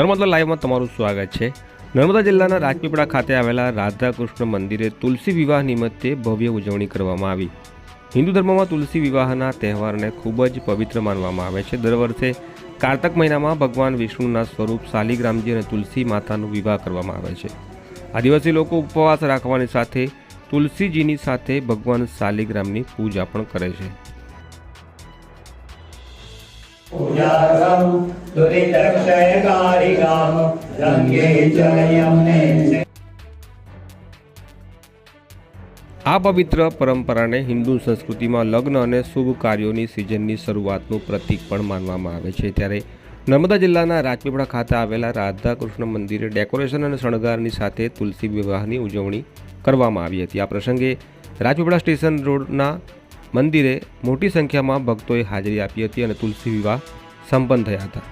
નર્મદા લાઈવમાં તમારું સ્વાગત છે. નર્મદા જિલ્લાના રાજપીપળા ખાતે આવેલા રાધાકૃષ્ણ મંદિરે તુલસી વિવાહ નિમિત્તે ભવ્ય ઉજવણી કરવામાં આવી. હિન્દુ ધર્મમાં તુલસી વિવાહના તહેવારને ખૂબ જ પવિત્ર માનવામાં આવે છે. દર વર્ષે કારતક મહિનામાં ભગવાન વિષ્ણુના સ્વરૂપ શાલિગ્રામજી અને તુલસી માતાનો વિવાહ કરવામાં આવે છે. આદિવાસી લોકો ઉપવાસ રાખવાની સાથે તુલસીજીની સાથે ભગવાન શાલિગ્રામની પૂજા પણ કરે છે. दुरितक्षयकारिकां गङ्गे च यमुने च આ પવિત્ર પરંપરાને હિન્દુ સંસ્કૃતિમાં લગ્ન અને શુભ કાર્યોની સિઝનની શરૂઆતનું પ્રતીક પણ માનવામાં આવે છે ત્યારે નર્મદા જિલ્લાના રાજપીપળા ખાતે આવેલા રાધાકૃષ્ણ મંદિરે ડેકોરેશન અને શણગારની સાથે તુલસી વિવાહની ઉજવણી કરવામાં આવી હતી આ પ્રસંગે રાજપીપળા સ્ટેશન રોડના મંદિરે મોટી સંખ્યામાં ભક્તોએ હાજરી આપી હતી અને તુલસી વિવાહ સંપન્ન થયા હતા